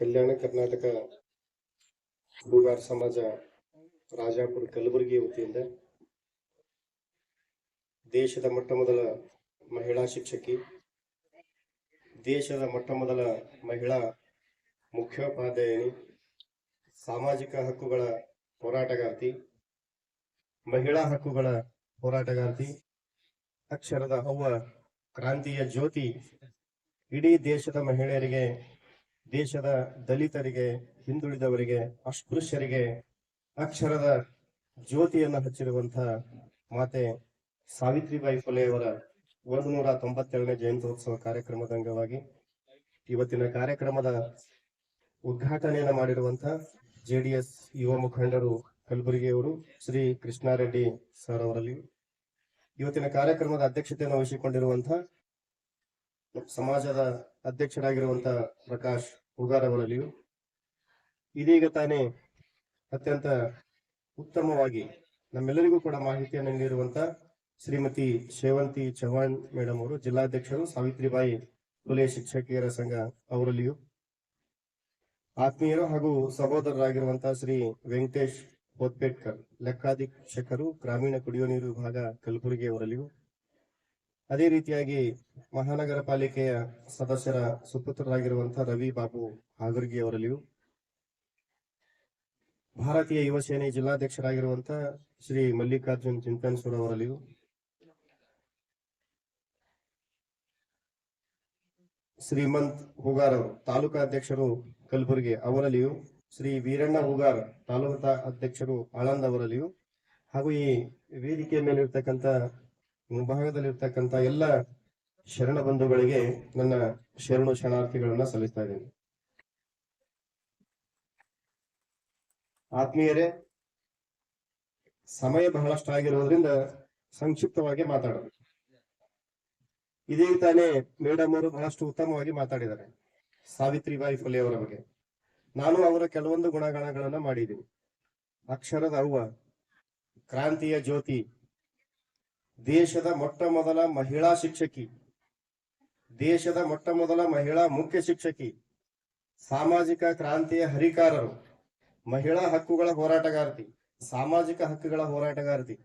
ಕಲ್ಯಾಣ ಕರ್ನಾಟಕ ಬೂಗಾರ ಸಮಾಜ ರಾಜಾಪುರ ಕಲಬುರಗಿ ವತಿಯಿಂದ ದೇಶದ ಮೊಟ್ಟ ಮೊದಲ ಮಹಿಳಾ ಶಿಕ್ಷಕಿ, ದೇಶದ ಮೊಟ್ಟ ಮೊದಲ ಮಹಿಳಾ ಮುಖ್ಯೋಪಾಧ್ಯಾಯಿನಿ, ಸಾಮಾಜಿಕ ಹಕ್ಕುಗಳ ಹೋರಾಟಗಾರ್ತಿ, ಮಹಿಳಾ ಹಕ್ಕುಗಳ ಹೋರಾಟಗಾರ್ತಿ, ಅಕ್ಷರದ ಅವ್ವ ಕ್ರಾಂತಿಯ ಜ್ಯೋತಿ, ಇಡೀ ದೇಶದ ಮಹಿಳೆಯರಿಗೆ ದೇಶದ ದಲಿತರಿಗೆ, ಹಿಂದುಳಿದವರಿಗೆ, ಅಸ್ಪೃಶ್ಯರಿಗೆ ಅಕ್ಷರದ ಜ್ಯೋತಿಯನ್ನು ಹಚ್ಚಿರುವಂತಹ ಮಾತೆ ಸಾವಿತ್ರಿಬಾಯಿ ಫುಲೆಯವರ ಒಂದು ನೂರ ತೊಂಬತ್ತೆರಡನೇ ಜಯಂತ್ಯೋತ್ಸವ ಕಾರ್ಯಕ್ರಮದ ಅಂಗವಾಗಿ ಇವತ್ತಿನ ಕಾರ್ಯಕ್ರಮದ ಉದ್ಘಾಟನೆಯನ್ನು ಮಾಡಿರುವಂತಹ ಜೆಡಿಎಸ್ ಯುವ ಮುಖಂಡರು ಕಲಬುರಗಿಯವರು ಶ್ರೀ ಕೃಷ್ಣಾರೆಡ್ಡಿ ಸರ್ ಅವರಲ್ಲಿ. ಇವತ್ತಿನ ಕಾರ್ಯಕ್ರಮದ ಅಧ್ಯಕ್ಷತೆಯನ್ನು ವಹಿಸಿಕೊಂಡಿರುವಂತಹ ಸಮಾಜದ ಅಧ್ಯಕ್ಷರಾಗಿರುವಂತಹ ಪ್ರಕಾಶ್ ಹುಗಾರ್ ಅವರಲ್ಲಿಯೂ ಇದೀಗ ತಾನೇ ಅತ್ಯಂತ ಉತ್ತಮವಾಗಿ ನಮ್ಮೆಲ್ಲರಿಗೂ ಕೂಡ ಮಾಹಿತಿಯನ್ನು ನೀಡಿರುವಂತ ಶ್ರೀಮತಿ ಶೇವಂತಿ ಚೌಹಾಣ್ ಮೇಡಮ್ ಅವರು, ಜಿಲ್ಲಾಧ್ಯಕ್ಷರು ಸಾವಿತ್ರಿಬಾಯಿ ಫುಲೆ ಶಿಕ್ಷಕಿಯರ ಸಂಘ ಅವರಲ್ಲಿಯೂ. ಆತ್ಮೀಯರು ಹಾಗೂ ಸಹೋದರರಾಗಿರುವಂತಹ ಶ್ರೀ ವೆಂಕಟೇಶ್ ಹೋತ್ಪೇಟ್ಕರ್, ಲೆಕ್ಕಾಧೀಕ್ಷಕರು, ಗ್ರಾಮೀಣ ಕುಡಿಯುವ ನೀರು ವಿಭಾಗ ಕಲಬುರಗಿ ಅವರಲ್ಲಿಯೂ ಅದೇ ರೀತಿಯಾಗಿ ಮಹಾನಗರ ಪಾಲಿಕೆಯ ಸದಸ್ಯರ ಸುಪುತ್ರರಾಗಿರುವಂತಹ ರವಿ ಬಾಬು ಹಾಗರ್ಗಿ ಅವರಲ್ಲಿಯೂ ಭಾರತೀಯ ಯುವ ಸೇನೆ ಜಿಲ್ಲಾಧ್ಯಕ್ಷರಾಗಿರುವಂತಹ ಶ್ರೀ ಮಲ್ಲಿಕಾರ್ಜುನ್ ಚಿಂತನ್ಸೂರ್ ಅವರಲ್ಲಿಯೂ ಶ್ರೀಮಂತ್ ಹುಗಾರ್ ಅವರು ತಾಲೂಕಾ ಅಧ್ಯಕ್ಷರು ಕಲಬುರಗಿ ಅವರಲ್ಲಿಯೂ, ಶ್ರೀ ವೀರಣ್ಣ ಹುಗಾರ್ ತಾಲೂಕಾ ಅಧ್ಯಕ್ಷರು ಆಳಂದ್ ಅವರಲ್ಲಿಯೂ ಹಾಗೂ ಈ ವೇದಿಕೆಯ ಮೇಲೆ ಇರ್ತಕ್ಕಂಥ ಮುಂಭಾಗದಲ್ಲಿರ್ತಕ್ಕಂಥ ಎಲ್ಲ ಶರಣ ಬಂಧುಗಳಿಗೆ ನನ್ನ ಶರಣು ಶರಣಾರ್ಥಿಗಳನ್ನ ಸಲ್ಲಿಸ್ತಾ ಇದ್ದೇನೆ. ಆತ್ಮೀಯರೇ, ಸಮಯ ಬಹಳಷ್ಟು ಆಗಿರೋದ್ರಿಂದ ಸಂಕ್ಷಿಪ್ತವಾಗಿ ಮಾತಾಡೋದು ಇದೀಗ ತಾನೇ ಮೇಡಮ್ ಅವರು ಬಹಳಷ್ಟು ಉತ್ತಮವಾಗಿ ಮಾತಾಡಿದ್ದಾರೆ. ಸಾವಿತ್ರಿಬಾಯಿ ಫುಲೆ ಅವರ ಬಗ್ಗೆ. ನಾನು ಅವರ ಕೆಲವೊಂದು ಗುಣಗಣಗಳನ್ನ ಮಾಡಿದ್ದೀನಿ. ಅಕ್ಷರದ ಅವ್ವ, ಕ್ರಾಂತಿಯ ಜ್ಯೋತಿ ದೇಶದ ಮೊಟ್ಟ ಮೊದಲ ಮಹಿಳಾ ಶಿಕ್ಷಕಿ, ದೇಶದ ಮೊಟ್ಟ ಮೊದಲ ಮಹಿಳಾ ಮುಖ್ಯ ಶಿಕ್ಷಕಿ, ಸಾಮಾಜಿಕ ಕ್ರಾಂತಿಯ ಹರಿಕಾರರು, ಮಹಿಳಾ ಹಕ್ಕುಗಳ ಹೋರಾಟಗಾರತಿ, ಸಾಮಾಜಿಕ ಹಕ್ಕುಗಳ ಹೋರಾಟಗಾರತಿ.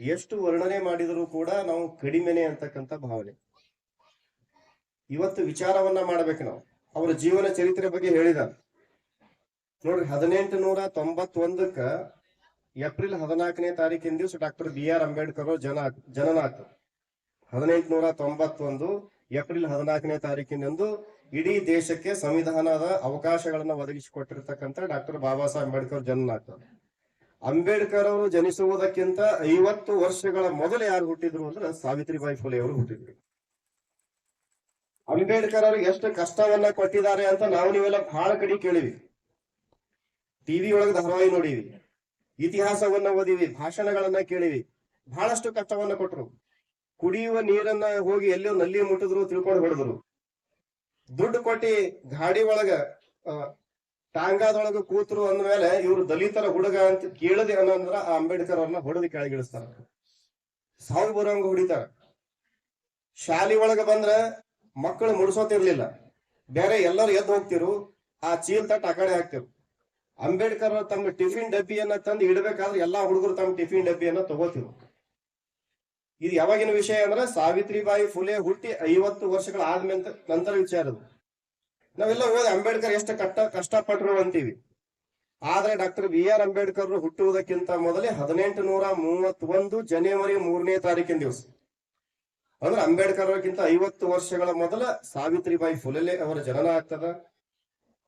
ಎಷ್ಟು ವರ್ಣನೆ ಮಾಡಿದರೂ ಕೂಡ ನಾವು ಕಡಿಮೆನೆ ಅಂತಕ್ಕಂಥ ಭಾವನೆ. ಇವತ್ತು ವಿಚಾರವನ್ನ ಮಾಡ್ಬೇಕು ನಾವು. ಅವರ ಜೀವನ ಚರಿತ್ರೆ ಬಗ್ಗೆ ಹೇಳಿದ. ನೋಡ್ರಿ ಹದಿನೆಂಟು ನೂರ ತೊಂಬತ್ತೊಂದಕ್ಕ ಏಪ್ರಿಲ್ ಹದಿನಾಲ್ಕನೇ ತಾರೀಕಿನ ದಿವಸ ಡಾಕ್ಟರ್ ಬಿ ಆರ್ ಅಂಬೇಡ್ಕರ್ ಅವರು ಜನ ಜನನ ಆಯ್ತು ಹದಿನೆಂಟು ನೂರ ತೊಂಬತ್ತೊಂದು ಏಪ್ರಿಲ್ ಹದಿನಾಲ್ಕನೇ ತಾರೀಕಿನಂದು ಇಡೀ ದೇಶಕ್ಕೆ ಸಂವಿಧಾನದ ಅವಕಾಶಗಳನ್ನು ಒದಗಿಸಿಕೊಟ್ಟಿರ್ತಕ್ಕಂಥ ಡಾಕ್ಟರ್ ಬಾಬಾ ಸಾಹೇಬ್ ಅಂಬೇಡ್ಕರ್ ಜನನ ಆಯ್ತು ಅಂಬೇಡ್ಕರ್ ಅವರು ಜನಿಸುವುದಕ್ಕಿಂತ ಐವತ್ತು ವರ್ಷಗಳ ಮೊದಲು ಯಾರು ಹುಟ್ಟಿದ್ರು ಅಂದ್ರೆ ಸಾವಿತ್ರಿಬಾಯಿ ಫುಲೆ ಅವರು ಹುಟ್ಟಿದ್ರು. ಅಂಬೇಡ್ಕರ್ ಅವ್ರಿಗೆ ಎಷ್ಟು ಕಷ್ಟವನ್ನ ಕೊಟ್ಟಿದ್ದಾರೆ ಅಂತ ನಾವು ನೀವೆಲ್ಲ ಬಹಳ ಕಡೆ ಕೇಳಿವಿ ಟಿವಿ ಒಳಗೆ ಧಾರಾವಾಹಿ ನೋಡಿವಿ ಇತಿಹಾಸವನ್ನ ಓದಿವಿ, ಭಾಷಣಗಳನ್ನ ಕೇಳಿವಿ. ಬಹಳಷ್ಟು ಕಷ್ಟವನ್ನ ಕೊಟ್ರು. ಕುಡಿಯುವ ನೀರನ್ನ ಹೋಗಿ ಎಲ್ಲೋ ನಲ್ಲಿ ಮುಟ್ಟಿದ್ರು ತಿಳ್ಕೊಂಡು ಹೊಡೆದ್ರು. ದುಡ್ಡು ಕೊಟ್ಟಿ ಗಾಡಿ ಒಳಗ ಟಾಂಗಾದೊಳಗ ಕೂತರು ಅಂದ್ಮೇಲೆ ಇವ್ರು ದಲಿತರ ಹುಡುಗ ಅಂತ ಕೇಳದೆ ಅನ್ನಂದ್ರ ಆ ಅಂಬೇಡ್ಕರ್ ಅವ್ರನ್ನ ಹೊಡೆದು ಕೆಳಗಿಳಿಸ್ತಾರ. ಸಾವು ಬರೋಂಗ ಹೊಡಿತಾರ. ಶಾಲಿ ಒಳಗ ಬಂದ್ರ ಮಕ್ಕಳು ಮುಡಿಸೋತಿರ್ಲಿಲ್ಲ. ಬೇರೆ ಎಲ್ಲರೂ ಎದ್ದು ಹೋಗ್ತಿರು, ಆ ಚೀಲ್ ತಟ್ಟ ಆ ಕಡೆ ಹಾಕ್ತಿರು. ಅಂಬೇಡ್ಕರ್ ತಮ್ಮ ಟಿಫಿನ್ ಡಬ್ಬಿಯನ್ನ ತಂದು ಇಡಬೇಕಾದ್ರೆ ಎಲ್ಲಾ ಹುಡುಗರು ತಮ್ಮ ಟಿಫಿನ್ ಡಬ್ಬಿಯನ್ನ ತಗೋತಿರು ಇದು ಯಾವಾಗಿನ ವಿಷಯ ಅಂದ್ರೆ ಸಾವಿತ್ರಿಬಾಯಿ ಫುಲೆ ಹುಟ್ಟಿ ಐವತ್ತು ವರ್ಷಗಳ ಆದ್ಮೇಲೆ ನಂತರ ವಿಚಾರ ಅದು ನಾವೆಲ್ಲ ಓದಿ ಅಂಬೇಡ್ಕರ್ ಎಷ್ಟು ಕಷ್ಟ ಕಷ್ಟಪಟ್ಟರು ಅಂತೀವಿ. ಆದ್ರೆ ಡಾಕ್ಟರ್ ಬಿ ಆರ್ ಅಂಬೇಡ್ಕರ್ ಹುಟ್ಟುವುದಕ್ಕಿಂತ ಮೊದಲೇ ಹದಿನೆಂಟು ನೂರ ಮೂವತ್ತೊಂದು ಜನವರಿ ಮೂರನೇ ತಾರೀಕಿನ ದಿವಸ. ಅಂದ್ರೆ ಅಂಬೇಡ್ಕರ್ ಐವತ್ತು ವರ್ಷಗಳ ಮೊದಲ ಸಾವಿತ್ರಿಬಾಯಿ ಫುಲೆ ಅವರ ಜನನ ಆಗ್ತದ.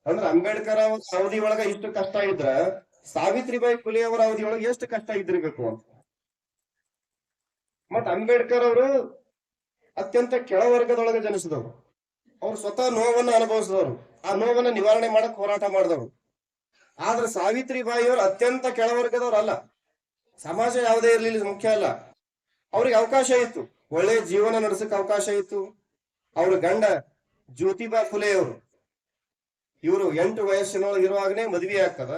ಅಂದ್ರೆ ಅಂಬೇಡ್ಕರ್ ಅವ್ರ ಅವಧಿ ಒಳಗ ಇಷ್ಟು ಕಷ್ಟ ಇದ್ರ, ಸಾವಿತ್ರಿಬಾಯಿ ಫುಲೆ ಅವರ ಅವಧಿ ಒಳಗ ಎಷ್ಟು ಕಷ್ಟ ಇದ್ದಿರ್ಬೇಕು ಮತ್ ಅಂಬೇಡ್ಕರ್ ಅವರು ಅತ್ಯಂತ ಕೆಳವರ್ಗದೊಳಗೆ ಜನಿಸಿದವರು. ಅವ್ರು ಸ್ವತಃ ನೋವನ್ನ ಅನುಭವಿಸಿದವರು. ಆ ನೋವನ್ನ ನಿವಾರಣೆ ಮಾಡಕ್ ಹೋರಾಟ ಮಾಡಿದವರು. ಆದ್ರೆ ಸಾವಿತ್ರಿಬಾಯಿ ಅವರು ಅತ್ಯಂತ ಕೆಳವರ್ಗದವ್ರು ಅಲ್ಲ. ಸಮಾಜ ಯಾವುದೇ ಇರ್ಲಿಲ್ಲ, ಮುಖ್ಯ ಅಲ್ಲ. ಅವ್ರಿಗೆ ಅವಕಾಶ ಇತ್ತು. ಒಳ್ಳೆ ಜೀವನ ನಡೆಸಕ್ ಅವಕಾಶ ಇತ್ತು. ಅವ್ರ ಗಂಡ ಜ್ಯೋತಿಬಾ ಫುಲೆ ಅವರು. ಇವರು ಎಂಟು ವಯಸ್ಸಿನೊಳಗೆ ಇರುವಾಗನೇ ಮದುವೆ ಆಗ್ತದ.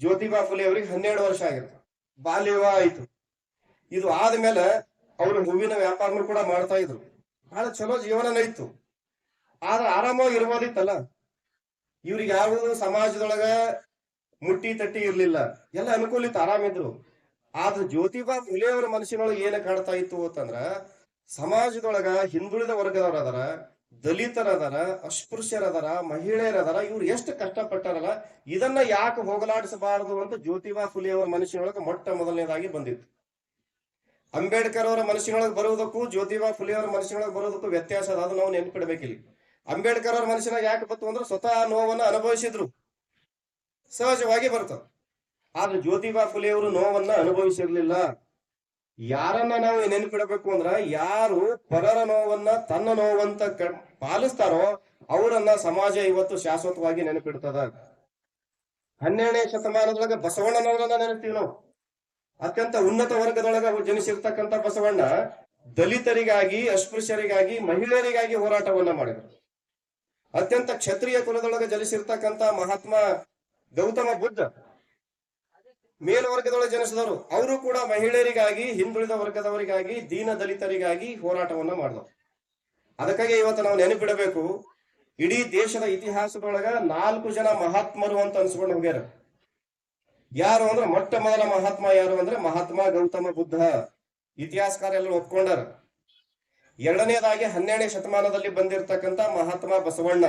ಜ್ಯೋತಿಬಾ ಫುಲೆ ಅವರಿಗೆ ಹನ್ನೆರಡು ವರ್ಷ ಆಗಿರ್ತದೆ ಬಾಲ್ಯ ವಿವಾಹ ಆಯ್ತು. ಇದು ಆದ್ಮೇಲೆ ಅವರು ಹೂವಿನ ವ್ಯಾಪಾರನು ಕೂಡ ಮಾಡ್ತಾ ಇದ್ರು. ಬಹಳ ಚಲೋ ಜೀವನ ಇತ್ತು. ಆದ್ರೆ ಆರಾಮವಾಗಿ ಇರ್ಬೋದಿತ್ತಲ್ಲ? ಇವ್ರಿಗೆ ಯಾರು ಸಮಾಜದೊಳಗ ಮುಟ್ಟಿ ತಟ್ಟಿ ಇರ್ಲಿಲ್ಲ. ಎಲ್ಲ ಅನುಕೂಲಿತ ಆರಾಮಿದ್ರು ಆದ್ರೆ ಜ್ಯೋತಿಬಾ ಫುಲೆ ಅವರ ಮನಸ್ಸಿನೊಳಗೆ ಏನ ಕಾಡ್ತಾ ಇತ್ತು ಅಂತಂದ್ರ, ಸಮಾಜದೊಳಗ ಹಿಂದುಳಿದ ವರ್ಗದವ್ರ ದಲಿತರ ಅಸ್ಪೃಶ್ಯರದಾರ ಮಹಿಳೆಯರದಾರ ಇವ್ರು ಎಷ್ಟು ಕಷ್ಟಪಟ್ಟಾರಲ್ಲ, ಇದನ್ನ ಯಾಕೆ ಹೋಗಲಾಡಿಸಬಾರದು ಅಂತ ಜ್ಯೋತಿಬಾ ಫುಲೆ ಅವರ ಮನಸ್ಸಿನೊಳಗೆ ಮೊಟ್ಟ ಮೊದಲನೇದಾಗಿ ಬಂದಿತ್ತು. ಅಂಬೇಡ್ಕರ್ ಅವರ ಮನಸ್ಸಿನೊಳಗೆ ಬರುವುದಕ್ಕೂ, ಜ್ಯೋತಿಬಾ ಫುಲೆ ಅವರ ಮನಸ್ಸಿನೊಳಗೆ ಬರುವುದಕ್ಕೂ ವ್ಯತ್ಯಾಸ ಅದ ನಾವು ನೆನ್ಪಿಡ್ಬೇಕಿಲ್ಲಿ. ಅಂಬೇಡ್ಕರ್ ಅವರ ಮನಸ್ಸಿನಾಗ ಯಾಕೆ ಬಂತು ಅಂದ್ರೆ ಸ್ವತಃ ನೋವನ್ನ ಅನುಭವಿಸಿದ್ರು. ಸಹಜವಾಗಿ ಬರ್ತದೆ. ಆದ್ರೆ ಜ್ಯೋತಿಬಾ ಫುಲೆ ಅವರು ನೋವನ್ನ ಅನುಭವಿಸಿರ್ಲಿಲ್ಲ. ಯಾರನ್ನ ನಾವು ನೆನ್ಪಿಡಬೇಕು ಅಂದ್ರ ಯಾರು ಪರರ ನೋವನ್ನ ತನ್ನ ನೋವಂತ ಪಾಲಿಸ್ತಾರೋ ಅವರನ್ನ ಸಮಾಜ ಇವತ್ತು ಶಾಶ್ವತವಾಗಿ ನೆನಪಿಡ್ತದ. ಹನ್ನೆರಡನೇ ಶತಮಾನದೊಳಗ ಬಸವಣ್ಣನವರನ್ನ ನೆನಪಿವಿ ನಾವು. ಅತ್ಯಂತ ಉನ್ನತ ವರ್ಗದೊಳಗ ಜನಿಸಿರ್ತಕ್ಕಂಥ ಬಸವಣ್ಣ ದಲಿತರಿಗಾಗಿ, ಅಸ್ಪೃಶ್ಯರಿಗಾಗಿ, ಮಹಿಳೆಯರಿಗಾಗಿ ಹೋರಾಟವನ್ನ ಮಾಡಿದರು. ಅತ್ಯಂತ ಕ್ಷತ್ರಿಯ ಕುಲದೊಳಗೆ ಜನಿಸಿರ್ತಕ್ಕಂಥ ಮಹಾತ್ಮ ಗೌತಮ ಬುದ್ಧ ಮೇಲ್ವರ್ಗದೊಳಗೆ ಜನಿಸಿದವರು. ಅವರು ಕೂಡ ಮಹಿಳೆಯರಿಗಾಗಿ, ಹಿಂದುಳಿದ ವರ್ಗದವರಿಗಾಗಿ, ದೀನ ದಲಿತರಿಗಾಗಿ ಹೋರಾಟವನ್ನ ಮಾಡಿದವರು. ಅದಕ್ಕಾಗಿ ಇವತ್ತು ನಾವು ನೆನಪಿಡಬೇಕು, ಇಡೀ ದೇಶದ ಇತಿಹಾಸದೊಳಗ ನಾಲ್ಕು ಜನ ಮಹಾತ್ಮರು ಅಂತ ಅನ್ಸ್ಕೊಂಡು ಹೋಗ್ಯಾರ. ಯಾರು ಅಂದ್ರೆ ಮೊಟ್ಟ ಮೊದಲ ಮಹಾತ್ಮ ಯಾರು ಅಂದ್ರೆ ಮಹಾತ್ಮ ಗೌತಮ ಬುದ್ಧ. ಇತಿಹಾಸಕಾರ ಎಲ್ಲ ಒಪ್ಕೊಂಡಾರ. ಎರಡನೇದಾಗಿ ಹನ್ನೆರಡನೇ ಶತಮಾನದಲ್ಲಿ ಬಂದಿರತಕ್ಕಂತ ಮಹಾತ್ಮ ಬಸವಣ್ಣ.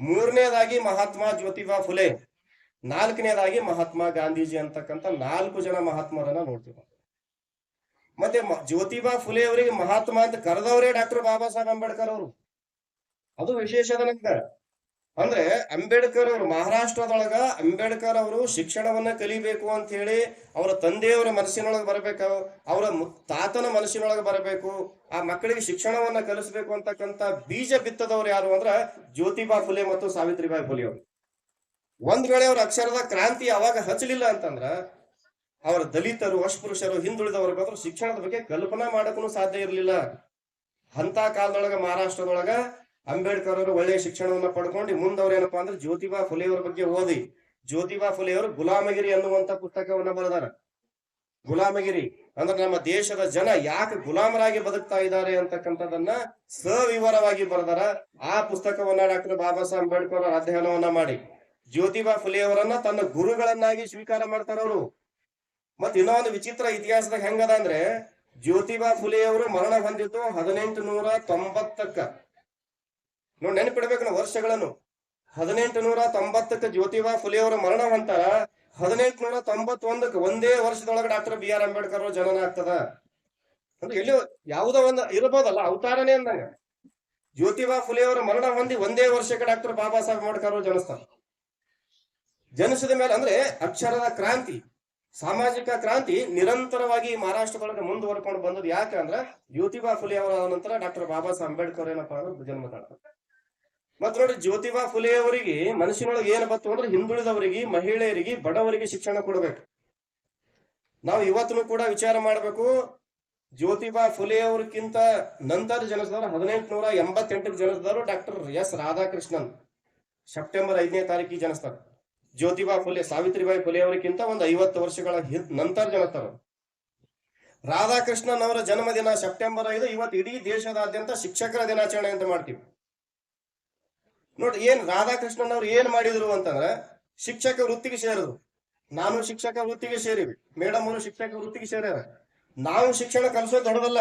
ಮೂರನೇದಾಗಿ ಮಹಾತ್ಮ ಜ್ಯೋತಿಬಾ ಫುಲೆ. ನಾಲ್ಕನೇದಾಗಿ ಮಹಾತ್ಮ ಗಾಂಧೀಜಿ ಅಂತಕ್ಕಂಥ ನಾಲ್ಕು ಜನ ಮಹಾತ್ಮರನ್ನ ನೋಡ್ತೀವಿ ಮತ್ತೆ ಜ್ಯೋತಿಬಾ ಫುಲೆ ಅವರಿಗೆ ಮಹಾತ್ಮ ಅಂತ ಕರೆದವರೇ ಡಾಕ್ಟರ್ ಬಾಬಾ ಸಾಹೇಬ್ ಅಂಬೇಡ್ಕರ್ ಅವರು. ಅದು ವಿಶೇಷದ ಅಂದ್ರೆ ಅಂಬೇಡ್ಕರ್ ಅವರು, ಮಹಾರಾಷ್ಟ್ರದೊಳಗ ಅಂಬೇಡ್ಕರ್ ಅವರು ಶಿಕ್ಷಣವನ್ನ ಕಲಿಬೇಕು ಅಂತ ಹೇಳಿ ಅವರ ತಂದೆಯವರ ಮನಸ್ಸಿನೊಳಗೆ ಬರಬೇಕು, ಅವರ ತಾತನ ಮನಸ್ಸಿನೊಳಗೆ ಬರಬೇಕು, ಆ ಮಕ್ಕಳಿಗೆ ಶಿಕ್ಷಣವನ್ನ ಕಲಿಸಬೇಕು ಅಂತಕ್ಕಂಥ ಬೀಜ ಬಿತ್ತದವ್ರು ಯಾರು ಅಂದ್ರ ಜ್ಯೋತಿಬಾ ಫುಲೆ ಮತ್ತು ಸಾವಿತ್ರಿಬಾಯಿ ಫುಲೆ ಅವರು. ಒಂದ್ ವೇಳೆ ಅವ್ರ ಅಕ್ಷರದ ಕ್ರಾಂತಿ ಅವಾಗ ಹಚ್ಚಲಿಲ್ಲ ಅಂತಂದ್ರ ಅವರ ದಲಿತರು ಅಸ್ಪೃಶ್ಯರು ಹಿಂದುಳಿದ ಶಿಕ್ಷಣದ ಬಗ್ಗೆ ಕಲ್ಪನಾ ಮಾಡಕ್ಕೂ ಸಾಧ್ಯ ಇರಲಿಲ್ಲ. ಅಂತ ಕಾಲದೊಳಗ ಮಹಾರಾಷ್ಟ್ರದೊಳಗ ಅಂಬೇಡ್ಕರ್ ಅವರು ಒಳ್ಳೆಯ ಶಿಕ್ಷಣವನ್ನ ಪಡ್ಕೊಂಡು ಮುಂದವ್ರೇನಪ್ಪಾ ಅಂದ್ರೆ ಜ್ಯೋತಿಬಾ ಫುಲೆ ಅವರ ಬಗ್ಗೆ ಓದಿ. ಜ್ಯೋತಿಬಾ ಫುಲೆ ಅವರು ಗುಲಾಮಗಿರಿ ಅನ್ನುವಂತ ಪುಸ್ತಕವನ್ನ ಬರೆದಾರ. ಗುಲಾಮಗಿರಿ ಅಂದ್ರೆ ನಮ್ಮ ದೇಶದ ಜನ ಯಾಕೆ ಗುಲಾಮರಾಗಿ ಬದುಕ್ತಾ ಇದ್ದಾರೆ ಅಂತಕ್ಕಂಥದನ್ನ ಸವಿವರವಾಗಿ ಬರೆದಾರ. ಆ ಪುಸ್ತಕವನ್ನ ಡಾಕ್ಟರ್ ಬಾಬಾ ಸಾಹೇಬ್ ಅಂಬೇಡ್ಕರ್ ಅವರ ಅಧ್ಯಯನವನ್ನ ಮಾಡಿ. ಜ್ಯೋತಿಬಾ ಫುಲೆ ಅವರನ್ನ ತನ್ನ ಗುರುಗಳನ್ನಾಗಿ ಸ್ವೀಕಾರ ಮಾಡ್ತಾರ ಅವರು. ಮತ್ ಇನ್ನೊಂದು ವಿಚಿತ್ರ ಇತಿಹಾಸದಾಗ ಹೆಂಗದ ಅಂದ್ರೆ ಜ್ಯೋತಿಬಾ ಫುಲೆ ಅವರು ಮರಣ ಹೊಂದಿದ್ದು ಹದಿನೆಂಟು ನೂರ ತೊಂಬತ್ತಕ್ಕ. ನೋಡ್ ನೆನಪಿಡ್ಬೇಕು ನಾವು ವರ್ಷಗಳನ್ನು. ಹದಿನೆಂಟು ನೂರ ತೊಂಬತ್ತಕ್ಕ ಜ್ಯೋತಿಬಾ ಫುಲೆ ಅವರು ಮರಣ ಹೊಂತಾರ. ಹದಿನೆಂಟು ನೂರ ತೊಂಬತ್ತೊಂದಕ್ಕೆ ಒಂದೇ ವರ್ಷದೊಳಗೆ ಡಾಕ್ಟರ್ ಬಿ ಆರ್ ಅಂಬೇಡ್ಕರ್ ಅವರು ಜನನ ಆಗ್ತದ. ಅಂದ್ರೆ ಎಲ್ಲಿ ಯಾವುದೋ ಒಂದು ಇರಬಹುದಲ್ಲ ಅವತಾರನೇ ಅಂದಂಗ. ಜ್ಯೋತಿಬಾ ಫುಲೆ ಅವರ ಮರಣ ಹೊಂದಿ ಒಂದೇ ವರ್ಷಕ್ಕೆ ಡಾಕ್ಟರ್ ಬಾಬಾ ಸಾಹೇಬ್ ಅಂಬೇಡ್ಕರ್ ಅವರು ಜನಿಸ್ತಾರ ಜನಿಸಿದ ಮೇಲೆ ಅಂದ್ರೆ ಅಕ್ಷರದ ಕ್ರಾಂತಿ, ಸಾಮಾಜಿಕ ಕ್ರಾಂತಿ ನಿರಂತರವಾಗಿ ಮಹಾರಾಷ್ಟ್ರದೊಳಗೆ ಮುಂದುವರ್ಕೊಂಡು ಬಂದದ್ದು ಯಾಕೆ ಅಂದ್ರೆ ಜ್ಯೋತಿಬಾ ಫುಲೆ ಅವರ ನಂತರ ಡಾಕ್ಟರ್ ಬಾಬಾ ಸಾಹೇಬ್ ಅಂಬೇಡ್ಕರ್ ಏನಪ್ಪಾ ಅಂದ್ರೆ ಜನ್ಮ ತಾಳ ಮತ್ ನೋಡಿ ಜ್ಯೋತಿಬಾ ಫುಲೆ ಅವರಿಗೆ ಮನುಷ್ಯನೊಳಗೆ ಏನ್ ಬತ್ತು ಅಂದ್ರೆ ಹಿಂದುಳಿದವರಿಗೆ, ಮಹಿಳೆಯರಿಗೆ, ಬಡವರಿಗೆ ಶಿಕ್ಷಣ ಕೊಡಬೇಕು. ನಾವು ಇವತ್ತೂ ಕೂಡ ವಿಚಾರ ಮಾಡಬೇಕು, ಜ್ಯೋತಿಬಾ ಫುಲೆ ನಂತರ ಜನಿಸಿದವರು ಹದಿನೆಂಟು ನೂರ ಎಂಬತ್ತೆಂಟಕ್ಕೆ ಜನಿಸಿದವರು ಡಾಕ್ಟರ್ ಎಸ್ ರಾಧಾಕೃಷ್ಣನ್, ಸೆಪ್ಟೆಂಬರ್ ಐದನೇ ತಾರೀಕಿಗೆ ಜನಿಸ್ತಾರೆ ಜ್ಯೋತಿಬಾ ಫುಲೆ, ಸಾವಿತ್ರಿಬಾಯಿ ಫುಲೆ ಅವರಿಗಿಂತ ಒಂದು ಐವತ್ತು ವರ್ಷಗಳ ನಂತರ ಜನಿಸ್ತಾರ ರಾಧಾಕೃಷ್ಣನ್ ಅವರ ಜನ್ಮದಿನ ಸೆಪ್ಟೆಂಬರ್ ಐದು, ಇವತ್ತು ಇಡೀ ದೇಶದಾದ್ಯಂತ ಶಿಕ್ಷಕರ ದಿನಾಚರಣೆ ಅಂತ ಮಾಡ್ತೀವಿ. ನೋಡಿ ಏನ್ ರಾಧಾಕೃಷ್ಣನ್ ಅವ್ರು ಏನ್ ಮಾಡಿದ್ರು ಅಂತಂದ್ರೆ, ಶಿಕ್ಷಕ ವೃತ್ತಿಗೆ ಸೇರಿದ್ರು. ನಾನು ಶಿಕ್ಷಕ ವೃತ್ತಿಗೆ ಸೇರಿವಿ. ಮೇಡಮ್ ಅವರು ಶಿಕ್ಷಕ ವೃತ್ತಿಗೆ ಸೇರ್ಯಾರ. ನಾವು ಶಿಕ್ಷಣ ಕಲಿಸೋದು ದೊಡ್ಡದಲ್ಲ.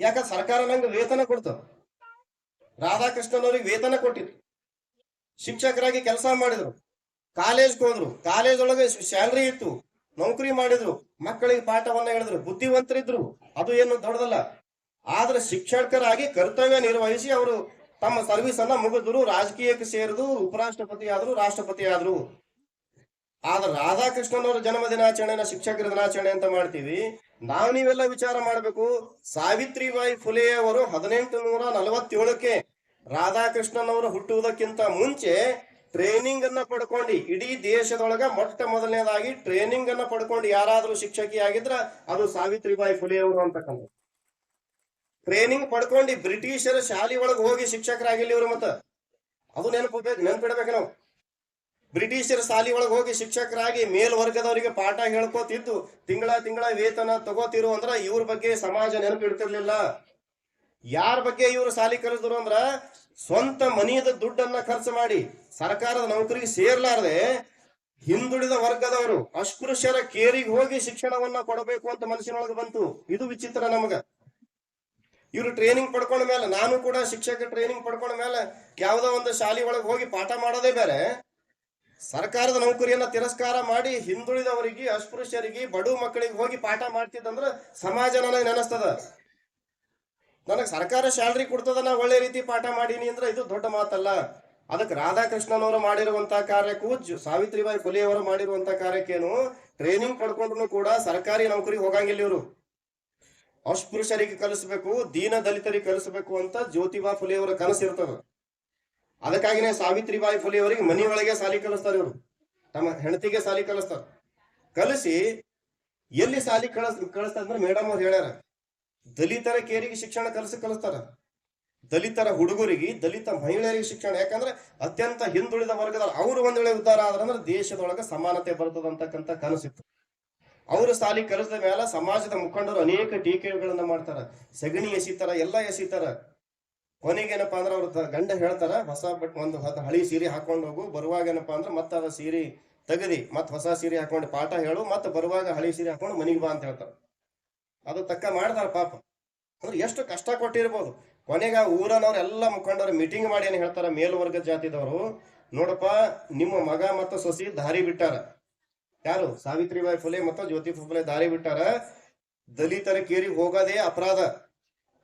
ಯಾಕಂದ್ರೆ ಸರ್ಕಾರ ನಂಗೆ ವೇತನ ಕೊಡ್ತದ ರಾಧಾಕೃಷ್ಣನ್ ಅವ್ರಿಗೆ ವೇತನ ಕೊಟ್ಟಿದ್ರು. ಶಿಕ್ಷಕರಾಗಿ ಕೆಲಸ ಮಾಡಿದ್ರು. ಕಾಲೇಜ್ಗೆ ಹೋದ್ರು. ಕಾಲೇಜ್ ಒಳಗೆ ಸ್ಯಾಲ್ರಿ ಇತ್ತು. ನೌಕರಿ ಮಾಡಿದ್ರು. ಮಕ್ಕಳಿಗೆ ಪಾಠವನ್ನ ಹೇಳಿದ್ರು. ಬುದ್ಧಿವಂತರಿದ್ರು. ಅದು ಏನು ದೊಡ್ಡದಲ್ಲ. ಆದ್ರೆ ಶಿಕ್ಷಕರಾಗಿ ಕರ್ತವ್ಯ ನಿರ್ವಹಿಸಿ ಅವರು ತಮ್ಮ ಸರ್ವಿಸ್ ಅನ್ನ ಮುಗಿದ್ರು. ರಾಜಕೀಯಕ್ಕೆ ಸೇರಿದು ಉಪರಾಷ್ಟ್ರಪತಿ ಆದ್ರು, ರಾಷ್ಟ್ರಪತಿ ಆದ್ರು. ಆದ್ರೆ ರಾಧಾಕೃಷ್ಣನ್ ಅವರ ಜನ್ಮ ದಿನಾಚರಣೆನ ಶಿಕ್ಷಕರ ದಿನಾಚರಣೆ ಅಂತ ಮಾಡ್ತೀವಿ. ನಾವು ನೀವೆಲ್ಲ ವಿಚಾರ ಮಾಡಬೇಕು. ಸಾವಿತ್ರಿಬಾಯಿ ಫುಲೆ ಅವರು ಹದಿನೆಂಟು ನೂರ ನಲವತ್ತೇಳಕ್ಕೆ ರಾಧಾಕೃಷ್ಣನ್ ಅವರು ಹುಟ್ಟುವುದಕ್ಕಿಂತ ಮುಂಚೆ ಟ್ರೈನಿಂಗ್ ಅನ್ನ ಪಡ್ಕೊಂಡು. ಇಡೀ ದೇಶದೊಳಗ ಮೊಟ್ಟ ಮೊದಲನೇದಾಗಿ ಟ್ರೈನಿಂಗ್ ಅನ್ನ ಪಡ್ಕೊಂಡು ಯಾರಾದ್ರೂ ಶಿಕ್ಷಕಿ ಆಗಿದ್ರ ಅದು ಸಾವಿತ್ರಿಬಾಯಿ ಫುಲೆ ಅವರು ಅಂತಕ್ಕಂಥ ಟ್ರೈನಿಂಗ್ ಪಡ್ಕೊಂಡು ಬ್ರಿಟಿಷರ ಶಾಲೆ ಒಳಗೆ ಹೋಗಿ ಶಿಕ್ಷಕರಾಗಿಲ್ಲ ಇವ್ರು ಮತ್ತ. ಅದು ನೆನಪು ನೆನಪಿಡ್ಬೇಕು ನಾವು. ಬ್ರಿಟಿಷರ ಶಾಲೆ ಒಳಗೆ ಹೋಗಿ ಶಿಕ್ಷಕರಾಗಿ ಮೇಲ್ವರ್ಗದವರಿಗೆ ಪಾಠ ಹೇಳ್ಕೊತಿದ್ದು, ತಿಂಗಳ ತಿಂಗಳ ವೇತನ ತಗೋತಿರು ಅಂದ್ರ ಇವ್ರ ಬಗ್ಗೆ ಸಮಾಜ ನೆನಪಿಡ್ತಿರ್ಲಿಲ್ಲ. ಯಾರ ಬಗ್ಗೆ ಇವರು ಸಾಲಿ ಕಲಿಸಿದ್ರು ಅಂದ್ರ ಸ್ವಂತ ಮನೆಯದ ದುಡ್ಡನ್ನ ಖರ್ಚು ಮಾಡಿ ಸರ್ಕಾರದ ನೌಕರಿಗೆ ಸೇರ್ಲಾರದೆ ಹಿಂದುಳಿದ ವರ್ಗದವರು ಅಸ್ಪೃಶ್ಯರ ಕೇರಿಗೆ ಹೋಗಿ ಶಿಕ್ಷಣವನ್ನ ಕೊಡಬೇಕು ಅಂತ ಮನಸ್ಸಿನೊಳಗೆ ಬಂತು. ಇದು ವಿಚಿತ್ರ ನಮಗ. ಇವರು ಟ್ರೈನಿಂಗ್ ಪಡ್ಕೊಂಡ ಮೇಲೆ, ನಾನು ಕೂಡ ಶಿಕ್ಷಕ ಟ್ರೈನಿಂಗ್ ಪಡ್ಕೊಂಡ ಮೇಲೆ ಯಾವುದೋ ಒಂದು ಶಾಲೆ ಒಳಗೆ ಹೋಗಿ ಪಾಠ ಮಾಡೋದೇ ಬೇರೆ. ಸರ್ಕಾರದ ನೌಕರಿಯನ್ನ ತಿರಸ್ಕಾರ ಮಾಡಿ ಹಿಂದುಳಿದವರಿಗೆ, ಅಸ್ಪೃಶ್ಯರಿಗೆ, ಬಡು ಮಕ್ಕಳಿಗೆ ಹೋಗಿ ಪಾಠ ಮಾಡ್ತಿದ್ದಂದ್ರೆ ಸಮಾಜ ನನಗೆ ನೆನಸ್ತದ. ನನಗೆ ಸರ್ಕಾರ ಸ್ಯಾಲ್ರಿ ಕೊಡ್ತದ ನಾ ಒಳ್ಳೆ ರೀತಿ ಪಾಠ ಮಾಡೀನಿ ಅಂದ್ರೆ ಇದು ದೊಡ್ಡ ಮಾತಲ್ಲ. ಅದಕ್ಕೆ ರಾಧಾಕೃಷ್ಣನವರು ಮಾಡಿರುವಂತಹ ಕಾರ್ಯಕ್ಕೂ ಸಾವಿತ್ರಿಬಾಯಿ ಫುಲೆ ಅವರು ಮಾಡಿರುವಂತ ಕಾರ್ಯಕ್ಕೇನು ಟ್ರೈನಿಂಗ್ ಪಡ್ಕೊಂಡ್ರು ಕೂಡ ಸರ್ಕಾರಿ ನೌಕರಿ ಹೋಗಂಗಿಲ್ಲ ಇವರು. ಅಸ್ಪೃಶ್ಯರಿಗೆ ಕಲಿಸ್ಬೇಕು, ದೀನ ದಲಿತರಿಗೆ ಕಲಿಸ್ಬೇಕು ಅಂತ ಜ್ಯೋತಿಬಾ ಫುಲೆ ಅವರ ಕನಸು ಇರ್ತದ. ಅದಕ್ಕಾಗಿನೇ ಸಾವಿತ್ರಿಬಾಯಿ ಫುಲೆ ಅವರಿಗೆ ಮನಿ ಒಳಗೆ ಸಾಲಿ ಕಲಿಸ್ತಾರೆ ಇವರು. ತಮ್ಮ ಹೆಂಡತಿಗೆ ಸಾಲಿ ಕಲಿಸ್ತಾರೆ. ಕಲಿಸಿ ಎಲ್ಲಿ ಸಾಲಿ ಕಳಿಸ್, ಕಳಿಸ್ತಾರೆ ಅಂದ್ರೆ ಮೇಡಮ್ ಅವ್ರು ಹೇಳ್ಯಾರ. ದಲಿತರ ಕೇರಿಗೆ ಶಿಕ್ಷಣ ಕಲಿಸಿ ಕಲಿಸ್ತಾರ. ದಲಿತರ ಹುಡುಗರಿಗೆ, ದಲಿತ ಮಹಿಳೆಯರಿಗೆ ಶಿಕ್ಷಣ. ಯಾಕಂದ್ರೆ ಅತ್ಯಂತ ಹಿಂದುಳಿದ ವರ್ಗದ ಅವರು ಒಂದ್ ವೇಳೆ ಉದ್ಧಾರ ಆದ್ರಂದ್ರೆ ದೇಶದೊಳಗೆ ಸಮಾನತೆ ಬರ್ತದ ಅಂತಕ್ಕಂತ ಕನಸಿತ್ತು. ಅವರು ಸಾಲಿ ಕಲಿಸಿದ ಮೇಲೆ ಸಮಾಜದ ಮುಖಂಡರು ಅನೇಕ ಟೀಕೆಗಳನ್ನ ಮಾಡ್ತಾರ. ಸಗಣಿ ಎಸಿತಾರ, ಎಲ್ಲ ಎಸಿತಾರ. ಕೊನೆಗೇನಪ್ಪಾ ಅಂದ್ರೆ ಅವ್ರ ಗಂಡ ಹೇಳ್ತಾರ, ಹೊಸ ಬಟ್ ಒಂದು ಹಳಿ ಸೀರೆ ಹಾಕೊಂಡು ಹೋಗು. ಬರುವಾಗ ಏನಪ್ಪಾ ಅಂದ್ರೆ ಮತ್ತೆ ಅದ ಸೀರೆ ತೆಗದಿ ಮತ್ ಹೊಸ ಸೀರೆ ಹಾಕೊಂಡು ಪಾಠ ಹೇಳು, ಮತ್ತೆ ಬರುವಾಗ ಹಳಿ ಸೀರೆ ಹಾಕೊಂಡು ಮನೆಗೆ ಬಾ ಅಂತ ಹೇಳ್ತಾರ. ಅದು ತಕ್ಕ ಮಾಡ್ತಾರ ಪಾಪ. ಅಂದ್ರೆ ಎಷ್ಟು ಕಷ್ಟ ಕೊಟ್ಟಿರ್ಬೋದು. ಕೊನೆಗೆ ಊರನವ್ರ ಎಲ್ಲ ಮುಖಂಡರು ಮೀಟಿಂಗ್ ಮಾಡಿ ಏನು ಹೇಳ್ತಾರ? ಮೇಲ್ವರ್ಗ ಜಾತಿದವರು, ನೋಡಪ್ಪ, ನಿಮ್ಮ ಮಗ ಮತ್ತು ಸೊಸಿ ದಾರಿ ಬಿಟ್ಟಾರ. ಯಾರು? ಸಾವಿತ್ರಿಬಾಯಿ ಫುಲೆ ಮತ್ತು ಜ್ಯೋತಿ ಫುಲೆ ದಾರಿ ಬಿಟ್ಟಾರ. ದಲಿತರ ಕೇರಿಗೆ ಹೋಗೋದೇ ಅಪರಾಧ.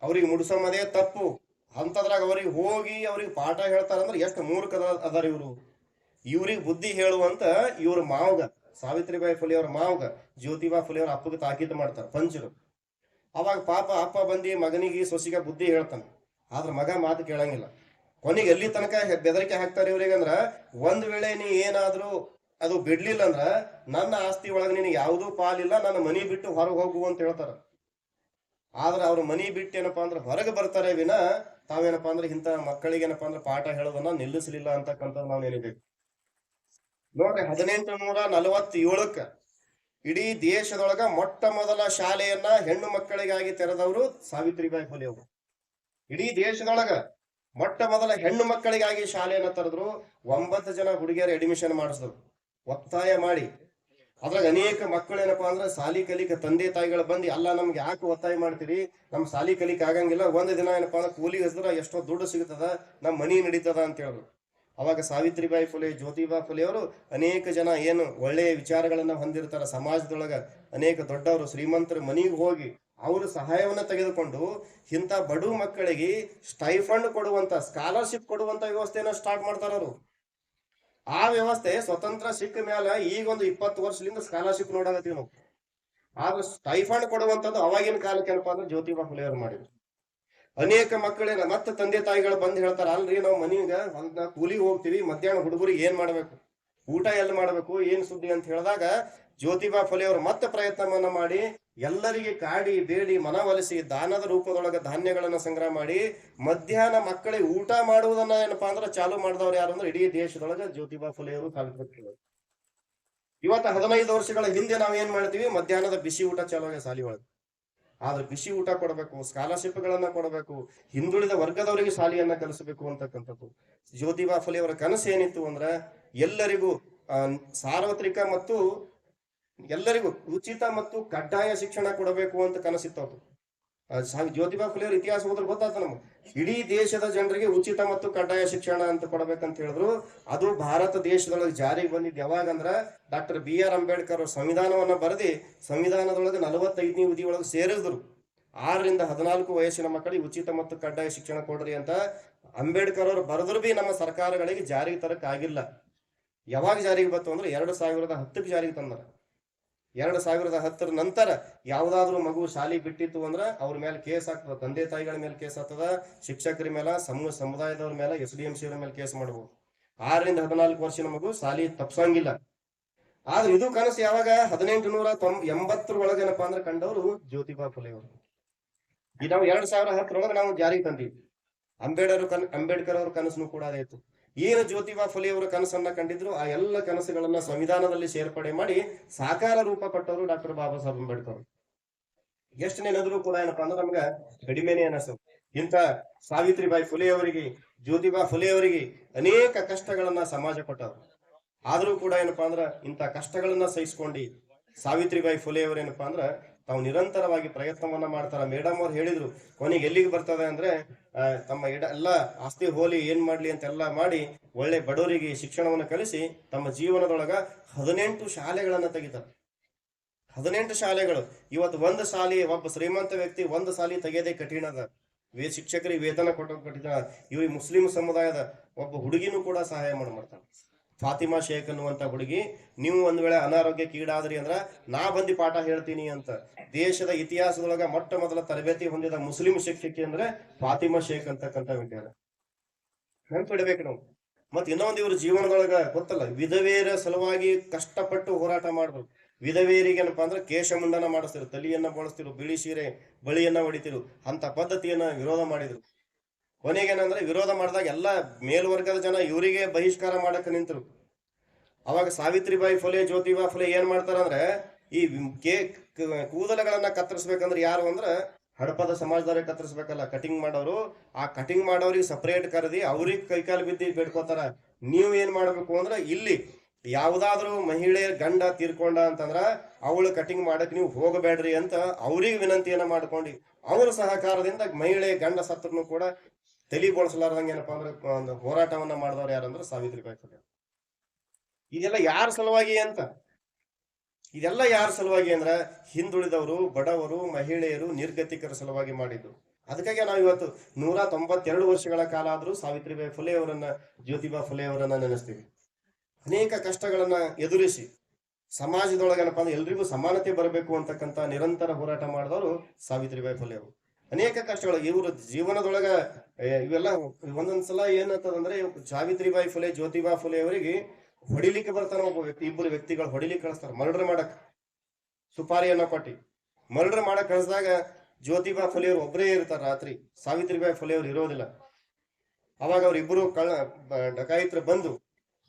ಅವ್ರಿಗೆ ಮುಡ್ಸೋಮದೇ ತಪ್ಪು. ಅಂಥದ್ರಾಗ ಅವ್ರಿಗೆ ಹೋಗಿ ಅವ್ರಿಗೆ ಪಾಠ ಹೇಳ್ತಾರಂದ್ರೆ ಎಷ್ಟು ಮೂರ್ಖದ ಅದಾರ ಇವರು. ಇವ್ರಿಗೆ ಬುದ್ಧಿ ಹೇಳುವಂತ ಇವ್ರ ಮಾವಗ. ಸಾವಿತ್ರಿಬಾಯಿ ಫುಲೆ ಅವ್ರ ಮಾವಗ. ಜ್ಯೋತಿಬಾ ಫುಲೆ ಅವ್ರ ಅಪ್ಪಗೆ ತಾಕೀತು ಮಾಡ್ತಾರ. ಪಂಚರು. ಅವಾಗ ಪಾಪ ಅಪ್ಪ ಬಂದಿ ಮಗನಿಗೆ ಸೊಸಿಗೆ ಬುದ್ಧಿ ಹೇಳ್ತಾನೆ. ಆದ್ರೆ ಮಗ ಮಾತು ಕೇಳಂಗಿಲ್ಲ. ಕೊನೆಗೆ ಎಲ್ಲಿ ತನಕ ಬೆದರಿಕೆ ಹಾಕ್ತಾರೆ ಇವ್ರಿಗಂದ್ರ ಒಂದ್ ವೇಳೆ ನೀ ಏನಾದ್ರೂ ಅದು ಬಿಡ್ಲಿಲ್ಲ ಅಂದ್ರ, ನನ್ನ ಆಸ್ತಿ ಒಳಗೆ ನಿನಗೆ ಯಾವುದೂ ಪಾಲಿಲ್ಲ, ನನ್ನ ಮನಿ ಬಿಟ್ಟು ಹೊರಗೆ ಹೋಗು ಅಂತ ಹೇಳ್ತಾರ. ಆದ್ರ ಅವ್ರ ಮನಿ ಬಿಟ್ಟು ಏನಪ್ಪಾ ಅಂದ್ರೆ ಹೊರಗೆ ಬರ್ತಾರೆ ವಿನ ತಾವೇನಪ್ಪಾ ಅಂದ್ರೆ ಇಂತ ಮಕ್ಕಳಿಗೆ ಏನಪ್ಪಾ ಅಂದ್ರೆ ಪಾಠ ಹೇಳೋದನ್ನ ನಿಲ್ಲಿಸಲಿಲ್ಲ ಅಂತಕ್ಕಂಥದ್ದು ನಾವು ನೆನಬೇಕು. ನೋಡ್ರಿ ಹದಿನೆಂಟು ನೂರ ನಲವತ್ತೇಳಕ್ಕ ಇಡೀ ದೇಶದೊಳಗ ಮೊಟ್ಟ ಮೊದಲ ಶಾಲೆಯನ್ನ ಹೆಣ್ಣು ಮಕ್ಕಳಿಗಾಗಿ ತೆರೆದವರು ಸಾವಿತ್ರಿಬಾಯಿ ಫುಲೆ ಅವರು. ಇಡೀ ದೇಶದೊಳಗ ಮೊಟ್ಟ ಮೊದಲ ಹೆಣ್ಣು ಮಕ್ಕಳಿಗಾಗಿ ಶಾಲೆಯನ್ನ ತೆರೆದ್ರು ಒಂಬತ್ತು ಜನ ಹುಡುಗಿಯರು ಅಡ್ಮಿಷನ್ ಮಾಡಿಸಿದ್ರು. ಒತ್ತಾಯ ಮಾಡಿ. ಅದ್ರಾಗ ಅನೇಕ ಮಕ್ಕಳು ಏನಪ್ಪಾ ಅಂದ್ರೆ ಸಾಲಿ ಕಲಿಕ ತಂದೆ ತಾಯಿಗಳು ಬಂದು, ಅಲ್ಲ, ನಮ್ಗೆ ಯಾಕೆ ಒತ್ತಾಯ ಮಾಡ್ತೀರಿ? ನಮ್ ಸಾಲಿ ಕಲಿಕ ಆಗಂಗಿಲ್ಲ. ಒಂದ್ ದಿನ ಏನಪ್ಪಾ ಅಂದ್ರೆ ಕೂಲಿ ಹಸಿದ್ರ ಎಷ್ಟೋ ದುಡ್ಡು ಸಿಗ್ತದ, ನಮ್ ಮನಿ ನಡೀತದ ಅಂತ ಹೇಳಿದ್ರು. ಅವಾಗ ಸಾವಿತ್ರಿಬಾಯಿ ಫುಲೆ, ಜ್ಯೋತಿಬಾ ಫುಲೆ ಅವರು ಅನೇಕ ಜನ ಏನು ಒಳ್ಳೆಯ ವಿಚಾರಗಳನ್ನ ಹೊಂದಿರ್ತಾರ. ಸಮಾಜದೊಳಗ ಅನೇಕ ದೊಡ್ಡವರು, ಶ್ರೀಮಂತರ ಮನೆಗೆ ಹೋಗಿ ಅವರ ಸಹಾಯವನ್ನ ತೆಗೆದುಕೊಂಡು ಇಂಥ ಬಡು ಮಕ್ಕಳಿಗೆ ಸ್ಟೈಫಂಡ್ ಕೊಡುವಂತ, ಸ್ಕಾಲರ್ಶಿಪ್ ಕೊಡುವಂತ ವ್ಯವಸ್ಥೆಯನ್ನ ಸ್ಟಾರ್ಟ್ ಮಾಡ್ತಾರ ಅವರು. ಆ ವ್ಯವಸ್ಥೆ ಸ್ವತಂತ್ರ ಸಿಕ್ಕ ಮೇಲೆ ಈಗ ಒಂದು ಇಪ್ಪತ್ತು ವರ್ಷದಿಂದ ಸ್ಕಾಲರ್ಶಿಪ್ ನೋಡಾಗತ್ತೀವಿ ನಾವು. ಆದ್ರೆ ಸ್ಟೈಫಂಡ್ ಕೊಡುವಂತದ್ದು ಅವಾಗಿನ ಕಾಲಕ್ಕೆ ಏನಪ್ಪಾ ಅಂದ್ರೆ ಜ್ಯೋತಿಬಾ ಫುಲೆ ಅವರು ಮಾಡಿದ್ರು. ಅನೇಕ ಮಕ್ಕಳೇನ ಮತ್ತೆ ತಂದೆ ತಾಯಿಗಳು ಬಂದು ಹೇಳ್ತಾರ, ಅಲ್ರಿ ನಾವು ಮನೀಗ ಹೊಲ್ದ ಕೂಲಿಗೆ ಹೋಗ್ತೀವಿ, ಮಧ್ಯಾಹ್ನ ಹುಡುಗರಿಗೆ ಏನ್ ಮಾಡ್ಬೇಕು? ಊಟ ಎಲ್ಲಿ ಮಾಡ್ಬೇಕು? ಏನ್ ಸುದ್ದಿ? ಅಂತ ಹೇಳಿದಾಗ ಜ್ಯೋತಿಬಾ ಫುಲೆ ಅವರು ಮತ್ತೆ ಪ್ರಯತ್ನವನ್ನ ಮಾಡಿ, ಎಲ್ಲರಿಗೆ ಕಾಡಿ, ಬೇಡಿ ಮನವೊಲಿಸಿ ದಾನದ ರೂಪದೊಳಗೆ ಧಾನ್ಯಗಳನ್ನ ಸಂಗ್ರಹ ಮಾಡಿ, ಮಧ್ಯಾಹ್ನ ಮಕ್ಕಳಿಗೆ ಊಟ ಮಾಡುವುದನ್ನ ಏನಪ್ಪಾ ಅಂದ್ರೆ ಚಾಲು ಮಾಡಿದವ್ರು ಯಾರು ಅಂದ್ರೆ ಇಡೀ ದೇಶದೊಳಗೆ ಜ್ಯೋತಿಬಾ ಫುಲೆ ಅವರು ಸಾವಿತ್ರಿ ಇವತ್ತು ಹದಿನೈದು ವರ್ಷಗಳ ಹಿಂದೆ ನಾವು ಏನ್ ಮಾಡ್ತೀವಿ? ಮಧ್ಯಾಹ್ನದ ಬಿಸಿ ಊಟ ಚಾಲು ಸಾಲಿ ಒಳಗೆ ಆದ್ರೆ ಬಿಸಿ ಊಟ ಕೊಡಬೇಕು ಸ್ಕಾಲರ್ಶಿಪ್ ಗಳನ್ನ ಕೊಡಬೇಕು, ಹಿಂದುಳಿದ ವರ್ಗದವರಿಗೆ ಶಾಲೆಯನ್ನ ಕಲಿಸಬೇಕು ಅಂತಕ್ಕಂಥದ್ದು. ಜ್ಯೋತಿಬಾ ಫುಲೆ ಅವರ ಕನಸು ಏನಿತ್ತು ಅಂದ್ರೆ ಎಲ್ಲರಿಗೂ ಸಾರ್ವತ್ರಿಕ ಮತ್ತು ಎಲ್ಲರಿಗೂ ಉಚಿತ ಮತ್ತು ಕಡ್ಡಾಯ ಶಿಕ್ಷಣ ಕೊಡಬೇಕು ಅಂತ ಕನಸಿತ್ತು ಅದು. ಜ್ಯೋತಿಬಾ ಫುಲೆ ಅವ್ರ ಇತಿಹಾಸ ಹೋದ್ರೆ ಗೊತ್ತಾಯ್ತು ನಮ್ಗೆ. ಇಡೀ ದೇಶದ ಜನರಿಗೆ ಉಚಿತ ಮತ್ತು ಕಡ್ಡಾಯ ಶಿಕ್ಷಣ ಅಂತ ಕೊಡಬೇಕಂತ ಹೇಳಿದ್ರು. ಅದು ಭಾರತ ದೇಶದೊಳಗೆ ಜಾರಿಗೆ ಬಂದಿದ್ದು ಯಾವಾಗ ಅಂದ್ರ ಡಾಕ್ಟರ್ ಬಿ ಆರ್ ಅಂಬೇಡ್ಕರ್ ಅವ್ರ ಸಂವಿಧಾನವನ್ನ ಬರೆದಿ ಸಂವಿಧಾನದೊಳಗೆ ನಲವತ್ತೈದನೇ ವಿಧಿ ಒಳಗೆ ಸೇರಿಸಿದ್ರು. ಆರರಿಂದ ಹದಿನಾಲ್ಕು ವಯಸ್ಸಿನ ಮಕ್ಕಳಿಗೆ ಉಚಿತ ಮತ್ತು ಕಡ್ಡಾಯ ಶಿಕ್ಷಣ ಕೊಡ್ರಿ ಅಂತ ಅಂಬೇಡ್ಕರ್ ಅವರು ಬರೆದ್ರು ಬಿ ನಮ್ಮ ಸರ್ಕಾರಗಳಿಗೆ ಜಾರಿಗೆ ತರಕ್ಕಾಗಿಲ್ಲ. ಯಾವಾಗ ಜಾರಿಗೆ ಬಂತು ಅಂದ್ರೆ ಎರಡು ಸಾವಿರದ ಹತ್ತಕ್ಕೆ ಜಾರಿಗೆ ತಂದಾರ. ಎರಡು ಸಾವಿರದ ಹತ್ತರ ನಂತರ ಯಾವ್ದಾದ್ರು ಮಗು ಶಾಲೆ ಬಿಟ್ಟಿತ್ತು ಅಂದ್ರ ಅವ್ರ ಮೇಲೆ ಕೇಸ್ ಆಗ್ತದ ತಂದೆ ತಾಯಿಗಳ ಮೇಲೆ ಕೇಸ್ ಆಗ್ತದ, ಶಿಕ್ಷಕರ ಮೇಲೆ ಸಮೂಹ ಸಮುದಾಯದವ್ರ ಮೇಲೆ, ಎಸ್ ಡಿ ಎಂ ಸಿ ಮೇಲೆ ಕೇಸ್ ಮಾಡಬಹುದು ಆರರಿಂದ ಹದಿನಾಲ್ಕು ವರ್ಷದ ಮಗು ಶಾಲಿ ತಪ್ಸಂಗಿಲ್ಲ. ಆದ್ರೆ ಇದು ಕನಸು ಯಾವಾಗ? ಹದಿನೆಂಟು ನೂರ ಎಂಬತ್ತರ ಒಳಗೇನಪ್ಪ ಅಂದ್ರೆ ಕಂಡವರು ಜ್ಯೋತಿಬಾ ಫುಲೆ ಅವರು ಈ ನಾವು ಎರಡ್ ಸಾವಿರ ಹತ್ತರೊಳಗೆ ನಾವು ಜಾರಿಗೆ ತಂದಿದ್ವಿ ಅಂಬೇಡ್ಕರ್ ಅಂಬೇಡ್ಕರ್ ಅವ್ರ ಕನಸನು ಕೂಡ ಅದೇ ಇತ್ತು. ಏನು ಜ್ಯೋತಿಬಾ ಫುಲೆ ಅವರ ಕನಸನ್ನ ಕಂಡಿದ್ರು. ಆ ಎಲ್ಲ ಕನಸುಗಳನ್ನ ಸಂವಿಧಾನದಲ್ಲಿ ಸೇರ್ಪಡೆ ಮಾಡಿ ಸಾಕಾರ ರೂಪ ಪಟ್ಟವರು ಡಾಕ್ಟರ್ ಬಾಬಾ ಸಾಹೇಬ್ ಅಂಬೇಡ್ಕರ್. ಎಷ್ಟು ನೆನೆದ್ರು ಕೂಡ ಏನಪ್ಪಾ ಅಂದ್ರೆ ನಮ್ಗ ಕಡಿಮೆನೆ ಅನಸು. ಇಂಥ ಸಾವಿತ್ರಿಬಾಯಿ ಫುಲೆ ಅವರಿಗೆ ಜ್ಯೋತಿಬಾ ಫುಲೆ ಅವರಿಗೆ ಅನೇಕ ಕಷ್ಟಗಳನ್ನ ಸಮಾಜ ಕೊಟ್ಟವರು. ಆದರೂ ಕೂಡ ಏನಪ್ಪಾ ಅಂದ್ರ ಇಂತ ಕಷ್ಟಗಳನ್ನ ಸಹಿಸ್ಕೊಂಡು ಸಾವಿತ್ರಿಬಾಯಿ ಫುಲೆ ಅವರೇನಪ್ಪಾ ಅಂದ್ರ ತಾವು ನಿರಂತರವಾಗಿ ಪ್ರಯತ್ನವನ್ನ ಮಾಡ್ತಾರ. ಮೇಡಮ್ ಅವ್ರು ಹೇಳಿದ್ರು, ಕೊನೆಗೆ ಎಲ್ಲಿಗೆ ಬರ್ತದೆ ಅಂದ್ರೆ ತಮ್ಮ ಇಡ, ಎಲ್ಲ ಆಸ್ತಿ ಹೋಲಿ ಏನ್ ಮಾಡ್ಲಿ ಅಂತೆಲ್ಲ ಮಾಡಿ ಒಳ್ಳೆ ಬಡವರಿಗೆ ಶಿಕ್ಷಣವನ್ನು ಕಲಿಸಿ ತಮ್ಮ ಜೀವನದೊಳಗ ಹದಿನೆಂಟು ಶಾಲೆಗಳನ್ನ ತೆಗಿತಾರೆ. ಹದಿನೆಂಟು ಶಾಲೆಗಳು. ಇವತ್ತು ಒಂದು ಶಾಲೆ ಒಬ್ಬ ಶ್ರೀಮಂತ ವ್ಯಕ್ತಿ ಒಂದು ಶಾಲೆ ತೆಗೆಯದೆ ಕಠಿಣ ಅದ. ವೇ, ಶಿಕ್ಷಕರಿಗೆ ವೇತನ ಕೊಟ್ಟ ಕಠಿಣ ಇವ್ರಿ ಮುಸ್ಲಿಂ ಸಮುದಾಯದ ಒಬ್ಬ ಹುಡುಗಿನೂ ಕೂಡ ಸಹಾಯ ಮಾಡಿ ಫಾತಿಮಾ ಶೇಖ್ ಅನ್ನುವಂತ ಹುಡುಗಿ, ನೀವು ಒಂದ್ ವೇಳೆ ಅನಾರೋಗ್ಯಕ್ಕೆ ಈಡಾದ್ರಿ ಅಂದ್ರ ನಾ ಬಂದಿ ಪಾಠ ಹೇಳ್ತೀನಿ ಅಂತ. ದೇಶದ ಇತಿಹಾಸದೊಳಗ ಮೊಟ್ಟ ಮೊದಲ ತರಬೇತಿ ಹೊಂದಿದ ಮುಸ್ಲಿಂ ಶಿಕ್ಷಕಿ ಅಂದ್ರೆ ಫಾತಿಮಾ ಶೇಖ್ ಅಂತಕ್ಕಂಥ ವಿಚಾರ ನೆನ್ಪಿಡ್ಬೇಕು ನಾವು. ಮತ್ ಇನ್ನೊಂದು ಇವ್ರ ಜೀವನದೊಳಗ ಗೊತ್ತಲ್ಲ, ವಿಧವೇರ ಸಲುವಾಗಿ ಕಷ್ಟಪಟ್ಟು ಹೋರಾಟ ಮಾಡ್ಬೇಕು. ವಿಧವೇರಿಗೆ ಏನಪ್ಪಾ ಅಂದ್ರೆ ಕೇಶಮುಂಡನ ಮಾಡಿಸ್ತಿರು, ತಲಿಯನ್ನ ಬಳಸ್ತಿರು, ಬಿಳಿ ಸೀರೆ, ಬಳಿಯನ್ನ ಹೊಡಿತಿರು, ಅಂತ ಪದ್ಧತಿಯನ್ನ ವಿರೋಧ ಮಾಡಿದ್ರು. ಕೊನೆಗೇನಂದ್ರೆ ವಿರೋಧ ಮಾಡಿದಾಗ ಎಲ್ಲ ಮೇಲ್ವರ್ಗದ ಜನ ಇವರಿಗೆ ಬಹಿಷ್ಕಾರ ಮಾಡಕ್ಕೆ ನಿಂತರು. ಅವಾಗ ಸಾವಿತ್ರಿಬಾಯಿ ಫುಲೆ, ಜ್ಯೋತಿಬಾ ಫುಲೆ ಏನ್ ಮಾಡ್ತಾರಂದ್ರೆ, ಈ ಕೇ ಕೂದಲುಗಳನ್ನು ಕತ್ತರಿಸ್ಬೇಕಂದ್ರೆ ಯಾರು ಅಂದ್ರೆ ಹಡಪದ ಸಮಾಜದವ್ರಿಗೆ ಕತ್ತರಿಸ್ಬೇಕಲ್ಲ ಕಟಿಂಗ್ ಮಾಡೋರು. ಆ ಕಟಿಂಗ್ ಮಾಡೋರಿಗೆ ಸಪ್ರೇಟ್ ಕರೆದಿ ಅವ್ರಿಗೆ ಕೈಕಾಲು ಬಿದ್ದಿ ಬೇಡ್ಕೋತಾರ. ನೀವು ಏನ್ ಮಾಡ್ಬೇಕು ಅಂದ್ರೆ ಇಲ್ಲಿ ಯಾವ್ದಾದ್ರು ಮಹಿಳೆ ಗಂಡ ತೀರ್ಕೊಂಡ ಅಂತಂದ್ರ ಅವಳು ಕಟಿಂಗ್ ಮಾಡಕ್ ನೀವು ಹೋಗಬೇಡ್ರಿ ಅಂತ ಅವ್ರಿಗೆ ವಿನಂತಿಯನ್ನ ಮಾಡ್ಕೊಂಡು, ಅವ್ರ ಸಹಕಾರದಿಂದ ಮಹಿಳೆ ಗಂಡ ಸತ್ರನು ಕೂಡ ತಲಿ ಬೋಳ್ಸಲಾರ್ದಂಗ ಏನಪ್ಪಾ ಅಂದ್ರೆ ಒಂದು ಹೋರಾಟವನ್ನ ಮಾಡಿದವ್ರು ಯಾರಂದ್ರೆ ಸಾವಿತ್ರಿಬಾಯಿ ಫುಲೆ ಇದೆಲ್ಲ ಯಾರ ಸಲುವಾಗಿ ಅಂತ? ಇದೆಲ್ಲ ಯಾರ ಸಲುವಾಗಿ ಅಂದ್ರೆ ಹಿಂದುಳಿದವರು, ಬಡವರು, ಮಹಿಳೆಯರು, ನಿರ್ಗತಿಕರ ಸಲುವಾಗಿ ಮಾಡಿದ್ದು. ಅದಕ್ಕಾಗಿ ನಾವು ಇವತ್ತು ನೂರ ತೊಂಬತ್ತೆರಡು ವರ್ಷಗಳ ಕಾಲ ಆದರೂ ಸಾವಿತ್ರಿಬಾಯಿ ಫುಲೆ ಅವರನ್ನ ಜ್ಯೋತಿಬಾ ಫುಲೆ ಅವರನ್ನ ನೆನೆಸ್ತೀವಿ. ಅನೇಕ ಕಷ್ಟಗಳನ್ನ ಎದುರಿಸಿ ಸಮಾಜದೊಳಗೆ ಏನಪ್ಪಾ ಅಂದ್ರೆ ಎಲ್ರಿಗೂ ಸಮಾನತೆ ಬರಬೇಕು ಅಂತಕ್ಕಂಥ ನಿರಂತರ ಹೋರಾಟ ಮಾಡಿದವರು ಸಾವಿತ್ರಿಬಾಯಿ ಫುಲೆ ಅವರು. ಅನೇಕ ಕಷ್ಟಗಳು. ಇವರು ಜೀವನದೊಳಗ ಇವೆಲ್ಲ ಒಂದೊಂದ್ಸಲ ಏನಂತದಂದ್ರೆ ಸಾವಿತ್ರಿಬಾಯಿ ಫುಲೆ, ಜ್ಯೋತಿಬಾ ಫುಲೆ ಅವರಿಗೆ ಹೊಡಿಲಿಕ್ಕೆ ಬರ್ತಾರ ಒಬ್ಬ ವ್ಯಕ್ತಿ, ಇಬ್ಬರು ವ್ಯಕ್ತಿಗಳು ಹೊಡಿಲಿಕ್ಕೆ ಕಳಿಸ್ತಾರ, ಮರ್ಡರ್ ಮಾಡಕ್ ಸುಪಾರಿಯನ್ನ ಕೊಟ್ಟಿ. ಮರ್ಡರ್ ಮಾಡಕ್ ಕಳಿಸಿದಾಗ ಜ್ಯೋತಿಬಾ ಫುಲೆ ಅವ್ರು ಒಬ್ಬರೇ ಇರ್ತಾರ ರಾತ್ರಿ. ಸಾವಿತ್ರಿಬಾಯಿ ಫುಲೆ ಅವ್ರು ಇರೋದಿಲ್ಲ. ಅವಾಗ ಅವ್ರಿಬ್ರು ಕಳ್ಳ ಡಕಾಯಿತ್ರ ಬಂದು,